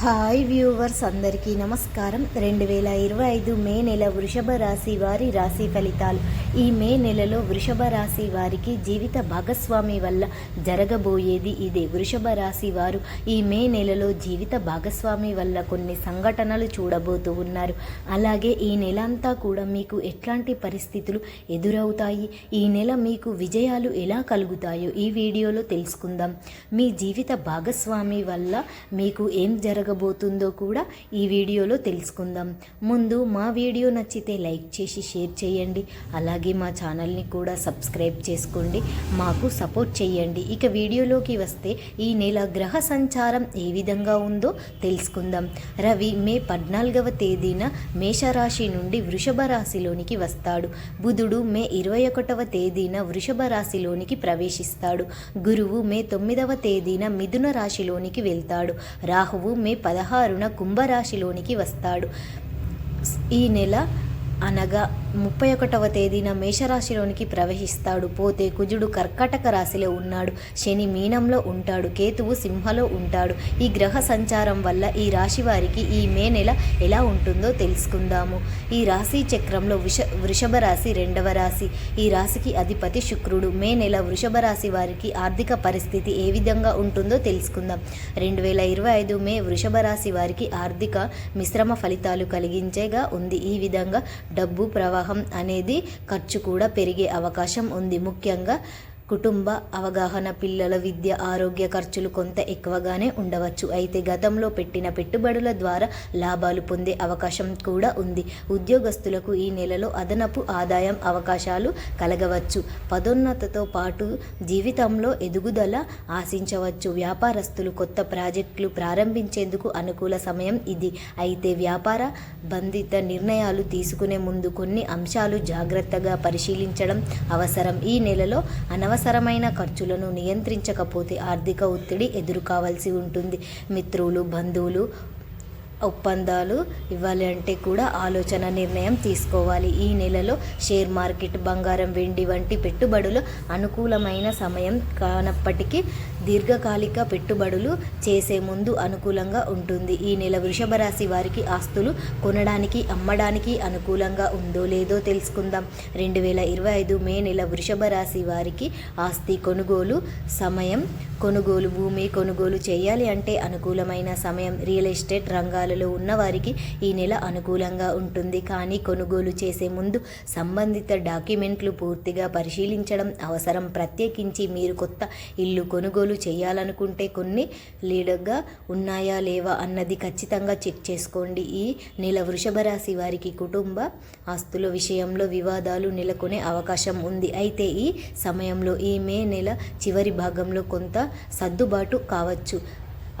Hi viewers అందరికీ నమస్కారం. రెండు వేల ఇరవై ఐదు మే నెల వృషభ రాశి వారి రాశి ఫలితాలు. ఈ మే నెలలో వృషభ రాశి వారికి జీవిత భాగస్వామి వల్ల జరగబోయేది ఇదే. వృషభ రాశి వారు ఈ మే నెలలో జీవిత భాగస్వామి వల్ల కొన్ని సంఘటనలు చూడబోతూ ఉన్నారు. అలాగే ఈ నెల అంతా కూడా మీకు ఎట్లాంటి పరిస్థితులు ఎదురవుతాయి? ఈ నెల మీకు విజయాలు ఎలా కలుగుతాయో ఈ వీడియోలో తెలుసుకుందాం. మీ జీవిత భాగస్వామి వల్ల మీకు ఏం జరగ జరగబోతుందో కూడా ఈ వీడియోలో తెలుసుకుందాం. ముందు మా వీడియో నచ్చితే లైక్ చేసి షేర్ చేయండి. అలాగే మా ఛానల్ని కూడా సబ్స్క్రైబ్ చేసుకోండి. మాకు సపోర్ట్ చేయండి. ఇక వీడియోలోకి వస్తే ఈ నెల గ్రహ సంచారం ఏ విధంగా ఉందో తెలుసుకుందాం. రవి మే పద్నాలుగవ తేదీన మేషరాశి నుండి వృషభ రాశిలోనికి వస్తాడు. బుధుడు మే ఇరవై ఒకటవ తేదీన వృషభ రాశిలోనికి ప్రవేశిస్తాడు. గురువు మే తొమ్మిదవ తేదీన మిథున రాశిలోనికి వెళ్తాడు. రాహువు మే పదహారున కుంభరాశిలోనికి వస్తాడు. ఈ నెల అనగా ముప్పై ఒకటవ తేదీన మేషరాశిలోనికి ప్రవహిస్తాడు పోతే కుజుడు కర్కటక రాశిలో ఉన్నాడు. శని మీనంలో ఉంటాడు. కేతువు సింహలో ఉంటాడు. ఈ గ్రహ సంచారం వల్ల ఈ రాశి వారికి ఈ మే నెల ఎలా ఉంటుందో తెలుసుకుందాము. ఈ రాశి చక్రంలో వృష వృషభ రాశి రెండవ రాశి. ఈ రాశికి అధిపతి శుక్రుడు. మే నెల వృషభ రాశి వారికి ఆర్థిక పరిస్థితి ఏ విధంగా ఉంటుందో తెలుసుకుందాం. రెండు వేల ఇరవై ఐదు మే వృషభ రాశి వారికి ఆర్థిక మిశ్రమ ఫలితాలు కలిగించేగా ఉంది. ఈ విధంగా డబ్బు ప్రవాహం అనేది ఖర్చు కూడా పెరిగే అవకాశం ఉంది. ముఖ్యంగా కుటుంబ అవగాహన పిల్లల విద్య ఆరోగ్య ఖర్చులు కొంత ఎక్కువగానే ఉండవచ్చు. అయితే గతంలో పెట్టిన పెట్టుబడుల ద్వారా లాభాలు పొందే అవకాశం కూడా ఉంది. ఉద్యోగస్తులకు ఈ నెలలో అదనపు ఆదాయం అవకాశాలు కలగవచ్చు. పదోన్నతతో పాటు జీవితంలో ఎదుగుదల ఆశించవచ్చు. వ్యాపారస్తులు కొత్త ప్రాజెక్టులు ప్రారంభించేందుకు అనుకూల సమయం ఇది. అయితే వ్యాపార బంధిత నిర్ణయాలు తీసుకునే ముందు కొన్ని అంశాలు జాగ్రత్తగా పరిశీలించడం అవసరం. ఈ నెలలో అనవసరమైన ఖర్చులను నియంత్రించకపోతే ఆర్థిక ఒత్తిడి ఎదుర్కోవాల్సి ఉంటుంది. మిత్రులు బంధువులు ఒప్పందాలు ఇవ్వాలి అంటే కూడా ఆలోచన నిర్ణయం తీసుకోవాలి. ఈ నెలలో షేర్ మార్కెట్ బంగారం వెండి వంటి పెట్టుబడులు అనుకూలమైన సమయం కానప్పటికీ దీర్ఘకాలిక పెట్టుబడులు చేసే ముందు అనుకూలంగా ఉంటుంది. ఈ నెల వృషభ రాశి వారికి ఆస్తులు కొనడానికి అమ్మడానికి అనుకూలంగా ఉందో లేదో తెలుసుకుందాం. రెండు వేల ఇరవై ఐదు మే నెల వృషభ రాశి వారికి ఆస్తి కొనుగోలు సమయం కొనుగోలు భూమి కొనుగోలు చేయాలి అంటే అనుకూలమైన సమయం రియల్ ఎస్టేట్ రంగాలలో ఉన్నవారికి ఈ నెల అనుకూలంగా ఉంటుంది. కానీ కొనుగోలు చేసే ముందు సంబంధిత డాక్యుమెంట్లు పూర్తిగా పరిశీలించడం అవసరం. ప్రత్యేకించి మీరు కొత్త ఇల్లు కొనుగోలు చేయాలనుకుంటే కొన్ని లీడర్గా ఉన్నాయా లేవా అన్నది ఖచ్చితంగా చెక్ చేసుకోండి. ఈ నెల వృషభ రాశి వారికి కుటుంబ ఆస్తుల విషయంలో వివాదాలు నెలకొనే అవకాశం ఉంది. అయితే ఈ సమయంలో ఈ మే నెల చివరి భాగంలో కొంత సర్దుబాటు కావచ్చు.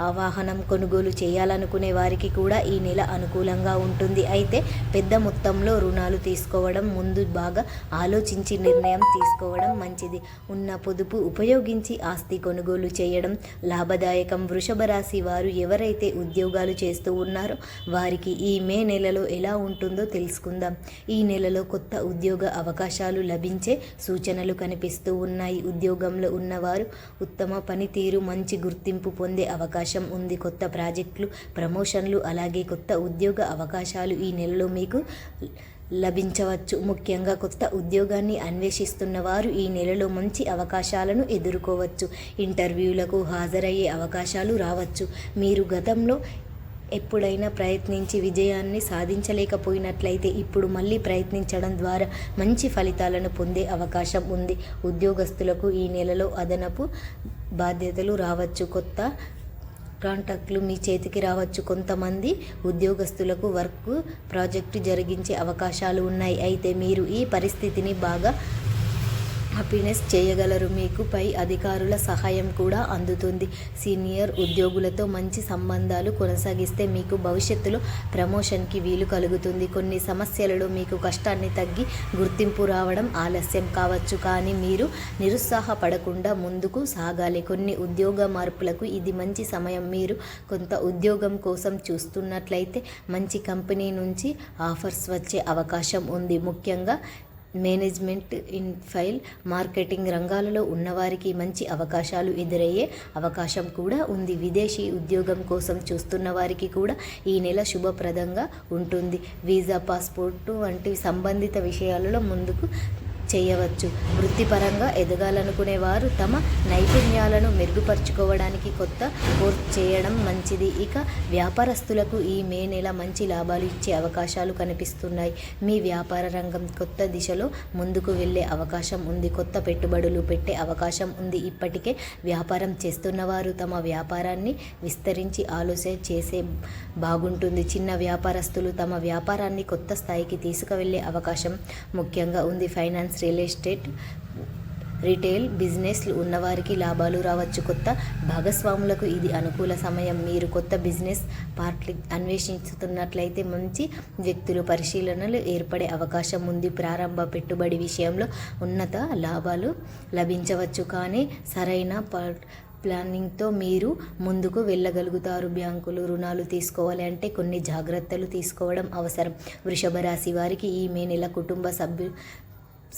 ఆ వాహనం కొనుగోలు చేయాలనుకునే వారికి కూడా ఈ నెల అనుకూలంగా ఉంటుంది. అయితే పెద్ద మొత్తంలో రుణాలు తీసుకోవడం ముందు బాగా ఆలోచించి నిర్ణయం తీసుకోవడం మంచిది. ఉన్న పొదుపు ఉపయోగించి ఆస్తి కొనుగోలు చేయడం లాభదాయకం. వృషభ రాశి వారు ఎవరైతే ఉద్యోగాలు చేస్తూ ఉన్నారో వారికి ఈ మే నెలలో ఎలా ఉంటుందో తెలుసుకుందాం. ఈ నెలలో కొత్త ఉద్యోగ అవకాశాలు లభించే సూచనలు కనిపిస్తూ ఉన్నాయి. ఉద్యోగంలో ఉన్నవారు ఉత్తమ పనితీరు మంచి గుర్తింపు పొందే అవకాశం అవకాశం ఉంది. కొత్త ప్రాజెక్టులు ప్రమోషన్లు అలాగే కొత్త ఉద్యోగ అవకాశాలు ఈ నెలలో మీకు లభించవచ్చు. ముఖ్యంగా కొత్త ఉద్యోగాన్ని అన్వేషిస్తున్న వారు ఈ నెలలో మంచి అవకాశాలను ఎదుర్కోవచ్చు. ఇంటర్వ్యూలకు హాజరయ్యే అవకాశాలు రావచ్చు. మీరు గతంలో ఎప్పుడైనా ప్రయత్నించి విజయాన్ని సాధించలేకపోయినట్లయితే ఇప్పుడు మళ్ళీ ప్రయత్నించడం ద్వారా మంచి ఫలితాలను పొందే అవకాశం ఉంది. ఉద్యోగస్తులకు ఈ నెలలో అదనపు బాధ్యతలు రావచ్చు. కొత్త కాంటాక్ట్లు మీ చేతికి రావచ్చు. కొంతమంది ఉద్యోగస్తులకు వర్క్ ప్రాజెక్టు జరిగించే అవకాశాలు ఉన్నాయి. అయితే మీరు ఈ పరిస్థితిని బాగా హ్యాపీనెస్ చేయగలరు. మీకు పై అధికారుల సహాయం కూడా అందుతుంది. సీనియర్ ఉద్యోగులతో మంచి సంబంధాలు కొనసాగిస్తే మీకు భవిష్యత్తులో ప్రమోషన్కి వీలు కలుగుతుంది. కొన్ని సమస్యలలో మీకు కష్టాన్ని తగ్గి గుర్తింపు రావడం ఆలస్యం కావచ్చు. కానీ మీరు నిరుత్సాహపడకుండా ముందుకు సాగాలి. కొన్ని ఉద్యోగ మార్పులకు ఇది మంచి సమయం. మీరు కొంత ఉద్యోగం కోసం చూస్తున్నట్లయితే మంచి కంపెనీ నుంచి ఆఫర్స్ వచ్చే అవకాశం ఉంది. ముఖ్యంగా మేనేజ్మెంట్ ఇన్ ఫైల్ మార్కెటింగ్ రంగాలలో ఉన్నవారికి మంచి అవకాశాలు ఎదురయ్యే అవకాశం కూడా ఉంది. విదేశీ ఉద్యోగం కోసం చూస్తున్న వారికి కూడా ఈ నెల శుభప్రదంగా ఉంటుంది. వీసా పాస్పోర్టు వంటి సంబంధిత విషయాలలో ముందుకు చేయవచ్చు. వృత్తిపరంగా ఎదగాలనుకునే వారు తమ నైపుణ్యాలను మెరుగుపరుచుకోవడానికి కొత్త కోర్స్ చేయడం మంచిది. ఇక వ్యాపారస్తులకు ఈ మే నెల మంచి లాభాలు ఇచ్చే అవకాశాలు కనిపిస్తున్నాయి. మీ వ్యాపార రంగం కొత్త దిశలో ముందుకు వెళ్ళే అవకాశం ఉంది. కొత్త పెట్టుబడులు పెట్టే అవకాశం ఉంది. ఇప్పటికే వ్యాపారం చేస్తున్న వారు తమ వ్యాపారాన్ని విస్తరించి ఆలోచన చేసే బాగుంటుంది. చిన్న వ్యాపారస్తులు తమ వ్యాపారాన్ని కొత్త స్థాయికి తీసుకువెళ్ళే అవకాశం ముఖ్యంగా ఉంది. ఫైనాన్స్ రియల్ ఎస్టేట్ రిటైల్ బిజినెస్లు ఉన్నవారికి లాభాలు రావచ్చు. కొత్త భాగస్వాములకు ఇది అనుకూల సమయం. మీరు కొత్త బిజినెస్ పార్ట్లి అన్వేషిస్తున్నట్లయితే మంచి వ్యక్తులు పరిశీలనలు ఏర్పడే అవకాశం ఉంది. ప్రారంభ పెట్టుబడి విషయంలో ఉన్నత లాభాలు లభించవచ్చు. కానీ సరైన ప- ప్లానింగ్తో మీరు ముందుకు వెళ్ళగలుగుతారు. బ్యాంకులు రుణాలు తీసుకోవాలి అంటే కొన్ని జాగ్రత్తలు తీసుకోవడం అవసరం. వృషభ రాశి వారికి ఈ మే నెల కుటుంబ సభ్యు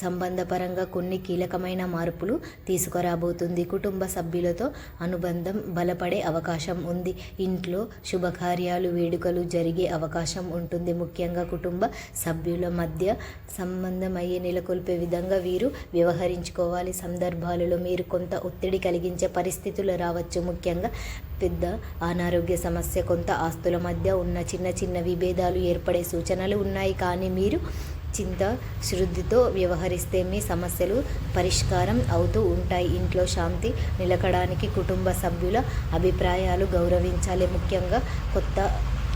సంబంధపరంగా కొన్ని కీలకమైన మార్పులు తీసుకురాబోతుంది. కుటుంబ సభ్యులతో అనుబంధం బలపడే అవకాశం ఉంది. ఇంట్లో శుభకార్యాలు వేడుకలు జరిగే అవకాశం ఉంటుంది. ముఖ్యంగా కుటుంబ సభ్యుల మధ్య సంబంధం అయ్యే నెలకొల్పే విధంగా వీరు వ్యవహరించుకోవాలి. సందర్భాలలో మీరు కొంత ఒత్తిడి కలిగించే పరిస్థితులు రావచ్చు. ముఖ్యంగా పెద్ద అనారోగ్య సమస్య కొంత ఆస్తుల మధ్య ఉన్న చిన్న చిన్న విభేదాలు ఏర్పడే సూచనలు ఉన్నాయి. కానీ మీరు చింత శుద్ధితో వ్యవహరిస్తే మీ సమస్యలు పరిష్కారం అవుతూ ఉంటాయి. ఇంట్లో శాంతి నిలకడానికి కుటుంబ సభ్యుల అభిప్రాయాలు గౌరవించాలి. ముఖ్యంగా కొత్త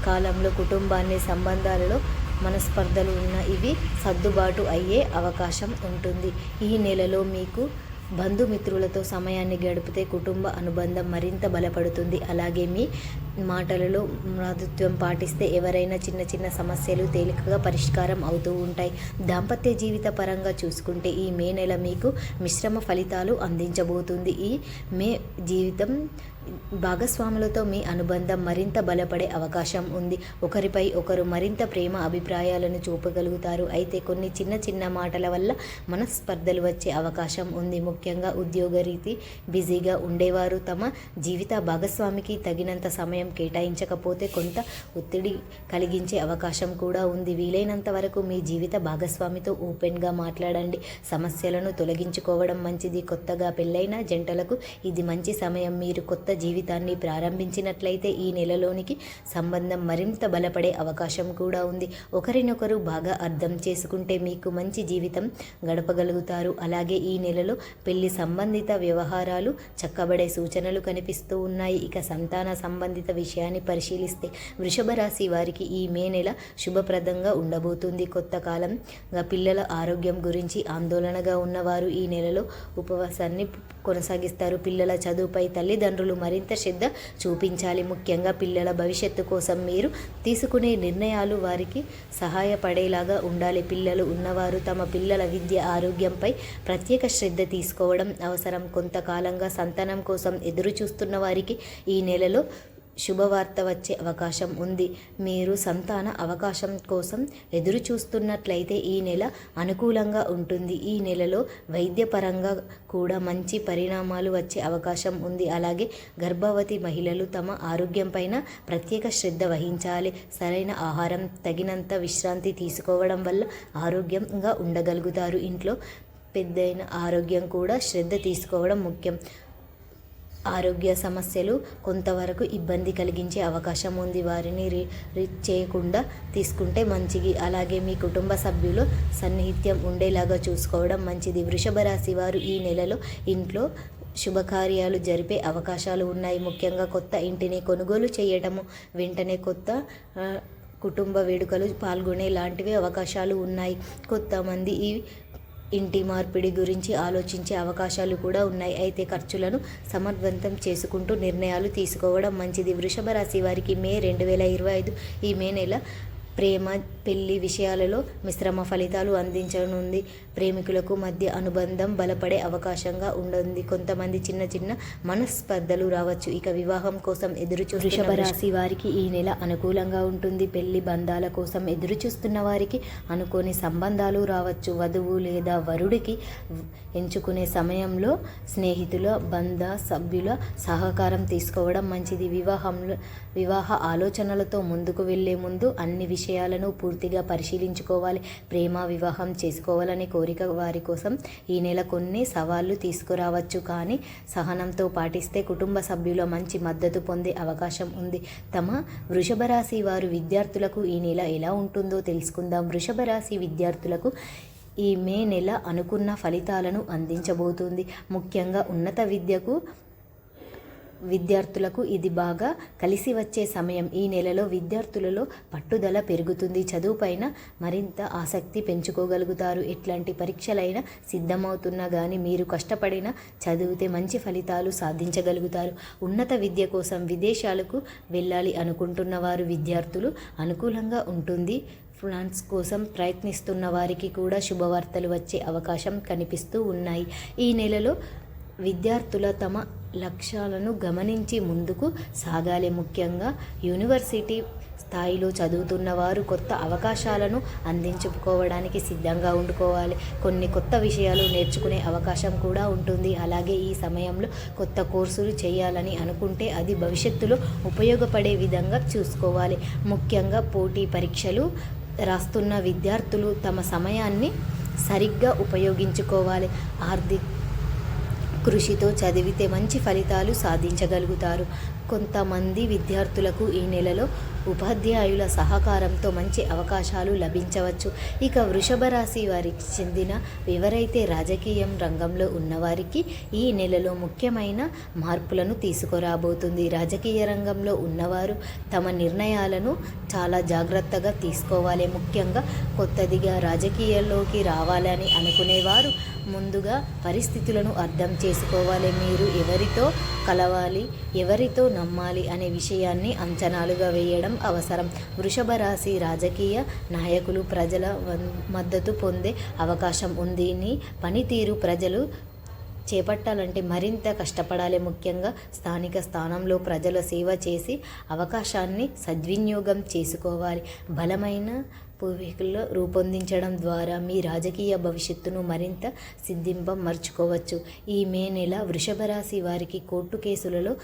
కాలంలో కుటుంబాన్ని సంబంధాలలో మనస్పర్ధలు ఉన్న ఇవి సర్దుబాటు అయ్యే అవకాశం ఉంటుంది. ఈ నెలలో మీకు బంధుమిత్రులతో సమయాన్ని గడిపితే కుటుంబ అనుబంధం మరింత బలపడుతుంది. అలాగే మీ మాటలలో మృదుత్వం పాటిస్తే ఎవరైనా చిన్న చిన్న సమస్యలు తేలికగా పరిష్కారం అవుతూ ఉంటాయి. దాంపత్య జీవిత పరంగా చూసుకుంటే ఈ మే నెల మీకు మిశ్రమ ఫలితాలు అందించబోతుంది. ఈ మే జీవితం భాగస్వాములతో మీ అనుబంధం మరింత బలపడే అవకాశం ఉంది. ఒకరిపై ఒకరు మరింత ప్రేమ అభిప్రాయాలను చూపగలుగుతారు. అయితే కొన్ని చిన్న చిన్న మాటల వల్ల మనస్పర్ధలు వచ్చే అవకాశం ఉంది. ముఖ్యంగా ఉద్యోగరీతి బిజీగా ఉండేవారు తమ జీవిత భాగస్వామికి తగినంత సమయం కేటాయించకపోతే కొంత ఒత్తిడి కలిగించే అవకాశం కూడా ఉంది. వీలైనంత వరకు మీ జీవిత భాగస్వామితో ఓపెన్గా మాట్లాడండి. సమస్యలను తొలగించుకోవడం మంచిది. కొత్తగా పెళ్ళైన జంటలకు ఇది మంచి సమయం. మీరు కొత్త జీవితాన్ని ప్రారంభించినట్లయితే ఈ నెలలోనికి సంబంధం మరింత బలపడే అవకాశం కూడా ఉంది. ఒకరినొకరు బాగా అర్థం చేసుకుంటే మీకు మంచి జీవితం గడపగలుగుతారు. అలాగే ఈ నెలలో పెళ్ళి సంబంధిత వ్యవహారాలు చక్కబడే సూచనలు కనిపిస్తూ ఉన్నాయి. ఇక సంతాన సంబంధిత విషయాన్ని పరిశీలిస్తే వృషభ రాశి వారికి ఈ మే నెల శుభప్రదంగా ఉండబోతుంది. కొత్త కాలంగా పిల్లల ఆరోగ్యం గురించి ఆందోళనగా ఉన్నవారు ఈ నెలలో ఉపవాసాన్ని కొనసాగిస్తారు. పిల్లల చదువుపై తల్లిదండ్రులు మరింత శ్రద్ధ చూపించాలి. ముఖ్యంగా పిల్లల భవిష్యత్తు కోసం మీరు తీసుకునే నిర్ణయాలు వారికి సహాయపడేలాగా ఉండాలి. పిల్లలు ఉన్నవారు తమ పిల్లల విద్య ఆరోగ్యంపై ప్రత్యేక శ్రద్ధ తీసుకోవడం అవసరం. కొంతకాలంగా సంతానం కోసం ఎదురు చూస్తున్న వారికి ఈ నెలలో శుభవార్త వచ్చే అవకాశం ఉంది. మీరు సంతాన అవకాశం కోసం ఎదురు చూస్తున్నట్లయితే ఈ నెల అనుకూలంగా ఉంటుంది. ఈ నెలలో వైద్యపరంగా కూడా మంచి పరిణామాలు వచ్చే అవకాశం ఉంది. అలాగే గర్భవతి మహిళలు తమ ఆరోగ్యంపైన ప్రత్యేక శ్రద్ధ వహించాలి. సరైన ఆహారం తగినంత విశ్రాంతి తీసుకోవడం వల్ల ఆరోగ్యంగా ఉండగలుగుతారు. ఇంట్లో పెద్దయిన ఆరోగ్యం కూడా శ్రద్ధ తీసుకోవడం ముఖ్యం. ఆరోగ్య సమస్యలు కొంతవరకు ఇబ్బంది కలిగించే అవకాశం ఉంది. వారిని రి రిచ్ చేయకుండా తీసుకుంటే మంచిది. అలాగే మీ కుటుంబ సభ్యులు సన్నిహిత్యం ఉండేలాగా చూసుకోవడం మంచిది. వృషభ రాశి వారు ఈ నెలలో ఇంట్లో శుభకార్యాలు జరిపే అవకాశాలు ఉన్నాయి. ముఖ్యంగా కొత్త ఇంటిని కొనుగోలు చేయటము వెంటనే కొత్త కుటుంబ వేడుకలు పాల్గొనే లాంటివి అవకాశాలు ఉన్నాయి. కొంతమంది ఈ ఇంటి మార్పిడి గురించి ఆలోచించే అవకాశాలు కూడా ఉన్నాయి. అయితే ఖర్చులను సమర్థవంతం చేసుకుంటూ నిర్ణయాలు తీసుకోవడం మంచిది. వృషభ రాశి వారికి మే రెండు వేల ఇరవై ఐదు ఈ మే నెల ప్రేమ పెళ్ళి విషయాలలో మిశ్రమ ఫలితాలు అందించనుంది. ప్రేమికులకు మధ్య అనుబంధం బలపడే అవకాశంగా ఉంటుంది కొంతమంది చిన్న చిన్న మనస్పర్ధలు రావచ్చు. ఇక వివాహం కోసం ఎదురు వృషభ రాశి వారికి ఈ నెల అనుకూలంగా ఉంటుంది. పెళ్ళి బంధాల కోసం ఎదురు చూస్తున్న వారికి అనుకోని సంబంధాలు రావచ్చు. వధువు లేదా వరుడికి ఎంచుకునే సమయంలో స్నేహితుల బంధ సభ్యుల సహకారం తీసుకోవడం మంచిది. వివాహంలో వివాహ ఆలోచనలతో ముందుకు వెళ్ళే ముందు అన్ని విషయాలను పూర్తిగా పరిశీలించుకోవాలి ప్రేమ వివాహం చేసుకోవాలనే కోరిక వారి కోసం ఈ నెల కొన్ని సవాళ్ళు తీసుకురావచ్చు. కానీ సహనంతో పాటిస్తే కుటుంబ సభ్యుల మంచి మద్దతు పొందే అవకాశం ఉంది. తమ వృషభ రాశి వారు విద్యార్థులకు ఈ నెల ఎలా ఉంటుందో తెలుసుకుందాం. వృషభ రాశి విద్యార్థులకు ఈ మే నెల అనుకున్న ఫలితాలను అందించబోతుంది. ముఖ్యంగా ఉన్నత విద్యకు విద్యార్థులకు ఇది బాగా కలిసి వచ్చే సమయం. ఈ నెలలో విద్యార్థులలో పట్టుదల పెరుగుతుంది. చదువుపైన మరింత ఆసక్తి పెంచుకోగలుగుతారు. ఎట్లాంటి పరీక్షలైనా సిద్ధమవుతున్నా కానీ మీరు కష్టపడిన చదివితే మంచి ఫలితాలు సాధించగలుగుతారు. ఉన్నత విద్య కోసం విదేశాలకు వెళ్ళాలి అనుకుంటున్న వారు విద్యార్థులు అనుకూలంగా ఉంటుంది. ఫ్రాన్స్ కోసం ప్రయత్నిస్తున్న వారికి కూడా శుభవార్తలు వచ్చే అవకాశం కనిపిస్తూ ఉన్నాయి. ఈ నెలలో విద్యార్థుల తమ లక్ష్యాలను గమనించి ముందుకు సాగాలి. ముఖ్యంగా యూనివర్సిటీ స్థాయిలో చదువుతున్న వారు కొత్త అవకాశాలను అందించుకోవడానికి సిద్ధంగా ఉండుకోవాలి. కొన్ని కొత్త విషయాలు నేర్చుకునే అవకాశం కూడా ఉంటుంది. అలాగే ఈ సమయంలో కొత్త కోర్సులు చేయాలని అనుకుంటే అది భవిష్యత్తులో ఉపయోగపడే విధంగా చూసుకోవాలి. ముఖ్యంగా పోటీ పరీక్షలు రాస్తున్న విద్యార్థులు తమ సమయాన్ని సరిగ్గా ఉపయోగించుకోవాలి. ఆర్థిక కృషితో చదివితే మంచి ఫలితాలు సాధించగలుగుతారు. కొంతమంది విద్యార్థులకు ఈ నెలలో ఉపాధ్యాయుల సహకారంతో మంచి అవకాశాలు లభించవచ్చు. ఇక వృషభ రాశి వారికి చెందిన ఎవరైతే రాజకీయం రంగంలో ఉన్నవారికి ఈ నెలలో ముఖ్యమైన మార్పులను తీసుకురాబోతుంది. రాజకీయ రంగంలో ఉన్నవారు తమ నిర్ణయాలను చాలా జాగ్రత్తగా తీసుకోవాలి. ముఖ్యంగా కొత్తదిగా రాజకీయాల్లోకి రావాలని అనుకునేవారు ముందుగా పరిస్థితులను అర్థం చేసుకోవాలి. మీరు ఎవరితో కలవాలి ఎవరితో నమ్మాలి అనే విషయాన్ని అంచనాలుగా వేయడం అవసరం వృషభ రాశి రాజకీయ నాయకులు ప్రజల మద్దతు పొందే అవకాశం ఉంది. పనితీరు ప్రజలు చేపట్టాలంటే మరింత కష్టపడాలి. ముఖ్యంగా స్థానిక స్థానంలో ప్రజల సేవ చేసి అవకాశాన్ని సద్వినియోగం చేసుకోవాలి. బలమైన పూర్వీకుల్లో రూపొందించడం ద్వారా మీ రాజకీయ భవిష్యత్తును మరింత సిద్ధింప మర్చుకోవచ్చు. ఈ మే నెల వృషభ రాశి వారికి కోర్టు కేసులలో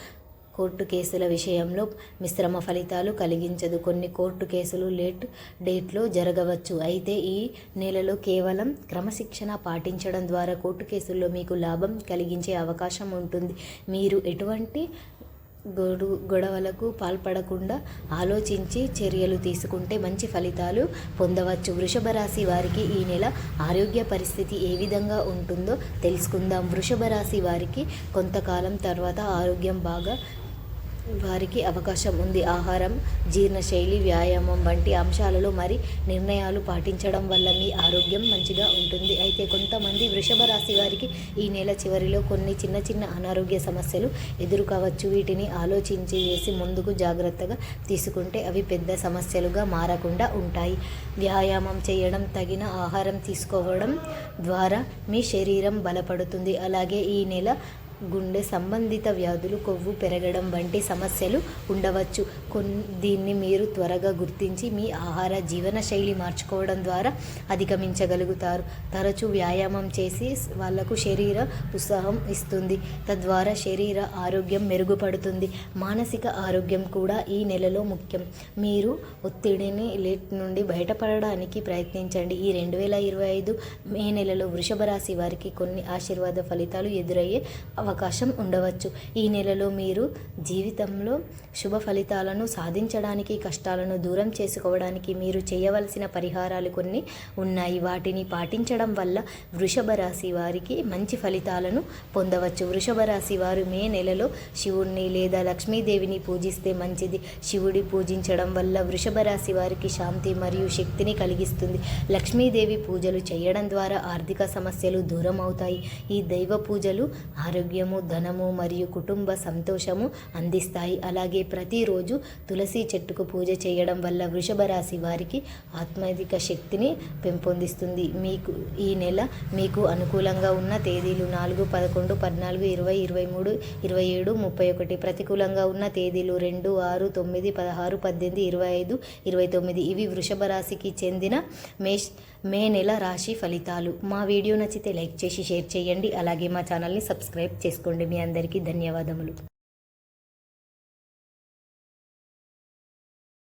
కోర్టు కేసుల విషయంలో మిశ్రమ ఫలితాలు కలిగించదు. కొన్ని కోర్టు కేసులు లేట్ డేట్లో జరగవచ్చు. అయితే ఈ నెలలో కేవలం క్రమశిక్షణ పాటించడం ద్వారా కోర్టు కేసుల్లో మీకు లాభం కలిగించే అవకాశం ఉంటుంది. మీరు ఎటువంటి గొడు గొడవలకు పాల్పడకుండా ఆలోచించి చర్యలు తీసుకుంటే మంచి ఫలితాలు పొందవచ్చు. వృషభ రాశి వారికి ఈ నెల ఆరోగ్య పరిస్థితి ఏ విధంగా ఉంటుందో తెలుసుకుందాం. వృషభ రాశి వారికి కొంతకాలం తర్వాత ఆరోగ్యం బాగా వారికి అవకాశం ఉంది. ఆహారం జీర్ణశైలి వ్యాయామం వంటి అంశాలలో మరి నిర్ణయాలు పాటించడం వల్ల మీ ఆరోగ్యం మంచిగా ఉంటుంది. అయితే కొంతమంది వృషభ రాశి వారికి ఈ నెల చివరిలో కొన్ని చిన్న చిన్న అనారోగ్య సమస్యలు ఎదురు కావచ్చు వీటిని ఆలోచించి వేసి ముందుకు జాగ్రత్తగా తీసుకుంటే అవి పెద్ద సమస్యలుగా మారకుండా ఉంటాయి. వ్యాయామం చేయడం తగిన ఆహారం తీసుకోవడం ద్వారా మీ శరీరం బలపడుతుంది. అలాగే ఈ నెల గుండె సంబంధిత వ్యాధులు కొవ్వు పెరగడం వంటి సమస్యలు ఉండవచ్చు. కొన్ని దీన్ని మీరు త్వరగా గుర్తించి మీ ఆహార జీవన శైలి మార్చుకోవడం ద్వారా అధిగమించగలుగుతారు. తరచూ వ్యాయామం చేసి వాళ్ళకు శరీర ఉత్సాహం ఇస్తుంది. తద్వారా శరీర ఆరోగ్యం మెరుగుపడుతుంది. మానసిక ఆరోగ్యం కూడా ఈ నెలలో ముఖ్యం. మీరు ఒత్తిడిని లేట్ నుండి బయటపడడానికి ప్రయత్నించండి. ఈ రెండు వేల ఇరవై ఐదు మే నెలలో వృషభ రాశి వారికి కొన్ని ఆశీర్వాద ఫలితాలు ఎదురయ్యే అవకాశం ఉండవచ్చు. ఈ నెలలో మీరు జీవితంలో శుభ ఫలితాలను సాధించడానికి కష్టాలను దూరం చేసుకోవడానికి మీరు చేయవలసిన పరిహారాలు కొన్ని ఉన్నాయి. వాటిని పాటించడం వల్ల వృషభ రాశి వారికి మంచి ఫలితాలను పొందవచ్చు. వృషభ రాశి వారు మే నెలలో శివుణ్ణి లేదా లక్ష్మీదేవిని పూజిస్తే మంచిది. శివుడి పూజించడం వల్ల వృషభ రాశి వారికి శాంతి మరియు శక్తిని కలిగిస్తుంది. లక్ష్మీదేవి పూజలు చేయడం ద్వారా ఆర్థిక సమస్యలు దూరం అవుతాయి. ఈ దైవ పూజలు ఆరోగ్య ఆరోగ్యము ధనము మరియు కుటుంబ సంతోషము అందిస్తాయి. అలాగే ప్రతిరోజు తులసి చెట్టుకు పూజ చేయడం వల్ల వృషభ రాశి వారికి ఆత్మైక శక్తిని పెంపొందిస్తుంది. మీకు ఈ నెల మీకు అనుకూలంగా ఉన్న తేదీలు నాలుగు పదకొండు పద్నాలుగు ఇరవై ఇరవై మూడు ఇరవై ఏడు ముప్పై ఒకటి. ప్రతికూలంగా ఉన్న తేదీలు రెండు ఆరు తొమ్మిది పదహారు పద్దెనిమిది ఇరవై ఐదు ఇరవై తొమ్మిది. ఇవి వృషభ రాశికి చెందిన మేష్ మే నెల రాశి ఫలితాలు. మా వీడియో నచ్చితే లైక్ చేసి షేర్ చేయండి. అలాగే మా ఛానల్ని సబ్స్క్రైబ్ చేసుకోండి. మీ అందరికీ ధన్యవాదములు.